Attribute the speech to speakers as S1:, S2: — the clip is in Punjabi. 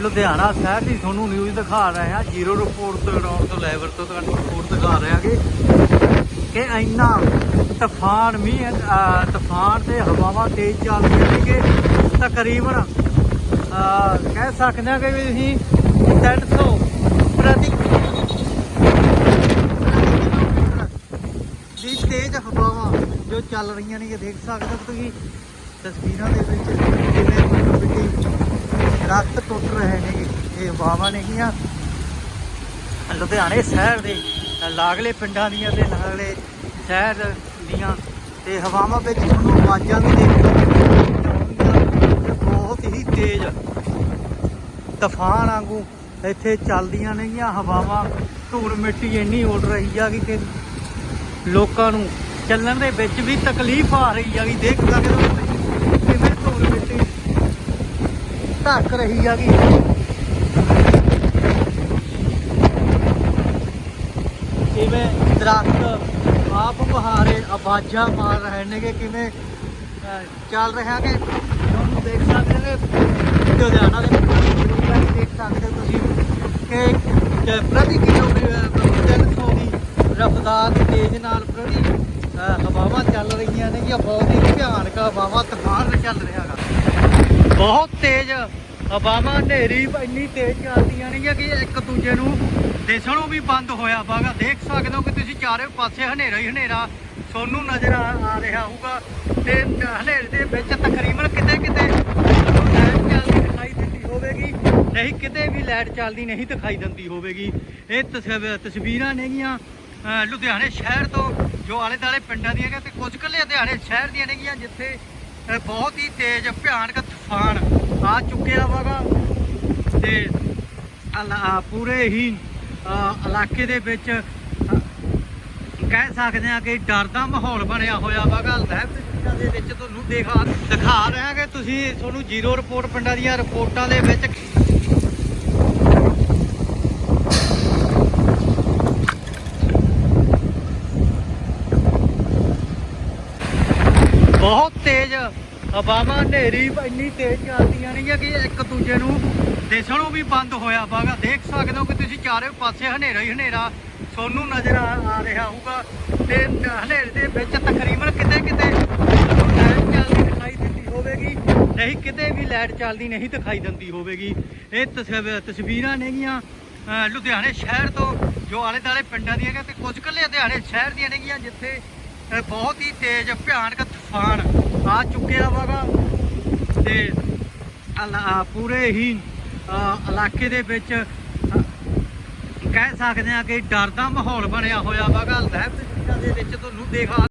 S1: ਲੁਧਿਆਣਾ ਸ਼ਹਿਰ ਦੀ ਤੁਹਾਨੂੰ ਨਿਊਜ਼ ਦਿਖਾ ਰਹੇ ਹਾਂ। ਜ਼ੀਰੋ ਰਿਪੋਰਟ ਤੋਂ ਗਰਾਊਂਡ ਤੋਂ ਲੈਵਲ ਤੋਂ ਤੁਹਾਨੂੰ ਰਿਪੋਰਟ ਦਿਖਾ ਰਹੇ ਹਾਂਗੇ ਕਿ ਇੰਨਾ ਤੂਫਾਨ ਮੀਂਹ ਅਹ, ਤੂਫਾਨ ਤੇ ਹਵਾਵਾਂ ਤੇਜ਼ ਚੱਲ ਰਹੀਆਂ ਨੇ ਕਿ ਤਕਰੀਬਨ ਕਹਿ ਸਕਦੇ ਹਾਂ ਕਿ ਵੀ ਅਸੀਂ 300 ਪ੍ਰਤੀ ਦੀ ਤੇਜ਼ ਹਵਾਵਾਂ ਜੋ ਚੱਲ ਰਹੀਆਂ ਨੇ ਦੇਖ ਸਕਦੇ ਹੋ ਤੁਸੀਂ ਤਸਵੀਰਾਂ ਦੇ ਵਿੱਚ ਕਿਵੇਂ ਮਤਲਬ ਦਰਖਤ ਟੁੱਟ ਰਹੇ ਨੇ, ਇਹ ਹਵਾਵਾਂ ਨੇਗੀਆਂ ਲੁਧਿਆਣੇ ਸ਼ਹਿਰ ਦੇ ਲਾਗਲੇ ਪਿੰਡਾਂ ਦੀਆਂ ਤੇ ਲਾਗਲੇ ਸ਼ਹਿਰ ਦੀਆਂ ਤੇ ਹਵਾਵਾਂ ਵਿੱਚ ਤੁਹਾਨੂੰ ਆਵਾਜ਼ਾਂ ਵੀ ਦੇਖਣ ਬਹੁਤ ਹੀ ਤੇਜ਼ ਤੂਫਾਨ ਵਾਂਗੂ ਇੱਥੇ ਚੱਲਦੀਆਂ ਨੇਗੀਆਂ ਹਵਾਵਾਂ ਧੂੜ ਮਿੱਟੀ ਇੰਨੀ ਉੱਡ ਰਹੀ ਆ ਕਿ ਲੋਕਾਂ ਨੂੰ ਚੱਲਣ ਦੇ ਵਿੱਚ ਵੀ ਤਕਲੀਫ ਆ ਰਹੀ ਆ ਕਿ ਦੇਖ ਸਕਦੇ ਹੋ ਤੁਸੀਂ ਕਿਵੇਂ ਧੂੜ ਮਿੱਟੀ ਧੱਕ ਰਹੀ ਆ ਕਿ ਕਿਵੇਂ ਦਰਖਤ ਆਪ ਬਹਾਰੇ ਆਵਾਜ਼ਾਂ ਮਾਰ ਰਹੇ ਨੇਗੇ, ਕਿਵੇਂ ਚੱਲ ਰਿਹਾ ਕਿ ਤੁਹਾਨੂੰ ਦੇਖ ਸਕਦੇ ਨੇ? ਲੁਧਿਆਣਾ ਦੇ ਵਿੱਚ ਦੇਖ ਸਕਦੇ ਹੋ ਤੁਸੀਂ ਕਿ ਪ੍ਰਤੀ ਕਿਲੋਮੀਟਰ 300 ਦੀ ਰਫ਼ਤਾਰ ਦੀ ਤੇਜ਼ ਨਾਲ ਪ੍ਰਤੀ ਹਵਾਵਾਂ ਚੱਲ ਰਹੀਆਂ ਨੇ ਜਾਂ ਬਹੁਤ ਹੀ ਭਿਆਨਕ ਹਵਾਵਾਂ, ਤੂਫਾਨ ਚੱਲ ਰਿਹਾ ਹੈਗਾ। ਬਹੁਤ ਤੇਜ਼ ਹਵਾਵਾਂ ਹਨੇਰੀ ਇੰਨੀ ਤੇਜ਼ ਚੱਲਦੀਆਂ ਨੇ ਕਿ ਇੱਕ ਦੂਜੇ ਨੂੰ ਦਿਸਣੋਂ ਵੀ ਬੰਦ ਹੋਇਆ ਵਾਗਾ ਦੇਖ ਸਕਦੇ ਹੋ ਕਿ ਤੁਸੀਂ ਚਾਰੇ ਪਾਸੇ ਹਨੇਰਾ ਹੀ ਹਨੇਰਾ ਤੁਹਾਨੂੰ ਨਜ਼ਰ ਆ ਆ ਰਿਹਾ ਹੋਊਗਾ। ਤੇ ਹਨੇਰੇ ਦੇ ਵਿੱਚ ਤਕਰੀਬਨ ਕਿਤੇ ਕਿਤੇ ਲਾਈਟ ਚੱਲਦੀ ਦਿਖਾਈ ਦਿੰਦੀ ਹੋਵੇਗੀ। ਨਹੀਂ, ਕਿਤੇ ਵੀ ਲਾਈਟ ਚੱਲਦੀ ਨਹੀਂ ਦਿਖਾਈ ਦਿੰਦੀ ਹੋਵੇਗੀ। ਇਹ ਤਸਵ- ਤਸਵੀਰਾਂ ਨੇਗੀਆਂ ਲੁਧਿਆਣੇ ਸ਼ਹਿਰ ਤੋਂ, ਜੋ ਆਲੇ ਦਾਲੇ ਪਿੰਡਾਂ ਦੀਆਂ ਨੇ ਤੇ ਕੁਝ ਕੁ ਲੁਧਿਆਣੇ ਸ਼ਹਿਰ ਦੀਆਂ ਨੇਗੀਆਂ ਜਿੱਥੇ ਅਹ, ਬਹੁਤ ਹੀ ਤੇਜ਼ ਭਿਆਨਕ ਤੂਫਾਨ ਆ ਚੁੱਕਿਆ ਵਾਗਾ ਤੇ ਅਲਾ- ਪੂਰੇ ਹੀ ਇਲਾਕੇ ਦੇ ਵਿੱਚ ਕਹਿ ਸਕਦੇ ਆ ਕਿ ਡਰ ਦਾ ਮਾਹੌਲ ਬਣਿਆ ਹੋਇਆ ਵਾਗਾ ਲਹਿਬ ਦੇ ਵਿੱਚ ਤੁਹਾਨੂੰ ਦਿਖਾ ਦਿਖਾ ਰਿਹਾ ਕਿ ਤੁਸੀਂ ਤੁਹਾਨੂੰ ਜ਼ੀਰੋ ਰਿਪੋਰਟ ਪਿੰਡਾਂ ਦੀਆਂ ਰਿਪੋਰਟਾਂ ਦੇ ਵਿੱਚ ਬਹੁਤ ਤੇਜ਼ ਹਵਾਵਾਂ ਹਨੇਰੀ ਇੰਨੀ ਤੇਜ਼ ਚੱਲਦੀਆਂ ਨੇ ਕਿ ਇੱਕ ਦੂਜੇ ਨੂੰ ਦਿਸਣੋਂ ਵੀ ਬੰਦ ਹੋਇਆ ਵਾਗਾ ਦੇਖ ਸਕਦੇ ਹੋ ਕਿ ਤੁਸੀਂ ਚਾਰੇ ਪਾਸੇ ਹਨੇਰਾ ਹੀ ਹਨੇਰਾ ਤੁਹਾਨੂੰ ਨਜ਼ਰ ਆ ਆ ਰਿਹਾ ਹੋਊਗਾ। ਤੇ ਹਨੇਰੇ ਦੇ ਵਿੱਚ ਤਕਰੀਬਨ ਕਿਤੇ ਕਿਤੇ ਲਾਈਟ ਚੱਲਦੀ ਦਿਖਾਈ ਦਿੰਦੀ ਹੋਵੇਗੀ। ਨਹੀਂ, ਕਿਤੇ ਵੀ ਲਾਈਟ ਚੱਲਦੀ ਨਹੀਂ ਦਿਖਾਈ ਦਿੰਦੀ ਹੋਵੇਗੀ। ਇਹ ਤਸਵ- ਤਸਵੀਰਾਂ ਨੇਗੀਆਂ ਲੁਧਿਆਣੇ ਸ਼ਹਿਰ ਤੋਂ, ਜੋ ਆਲੇ ਦਾਲੇ ਪਿੰਡਾਂ ਦੀਆਂ ਨੇ ਤੇ ਕੁਝ ਕੁ ਲੁਧਿਆਣੇ ਸ਼ਹਿਰ ਦੀਆਂ ਨੇਗੀਆਂ, ਜਿੱਥੇ ਅ, ਬਹੁਤ ਹੀ ਤੇਜ਼ ਭਿਆਨਕ ਤੂਫਾਨ ਆ ਚੁੱਕਿਆ ਵਾਗਾ। ਤੇ ਅਲਾ- ਪੂਰੇ ਹੀ ਇਲਾਕੇ ਦੇ ਵਿੱਚ ਕਹਿ ਸਕਦੇ ਆ ਕਿ ਡਰ ਦਾ ਮਾਹੌਲ ਬਣਿਆ ਹੋਇਆ ਵਾਗਾ। ਲਹਿਬ ਦੇ ਪਿੰਡਾਂ ਦੇ ਵਿੱਚ ਤੁਹਾਨੂੰ ਦਿਖਾ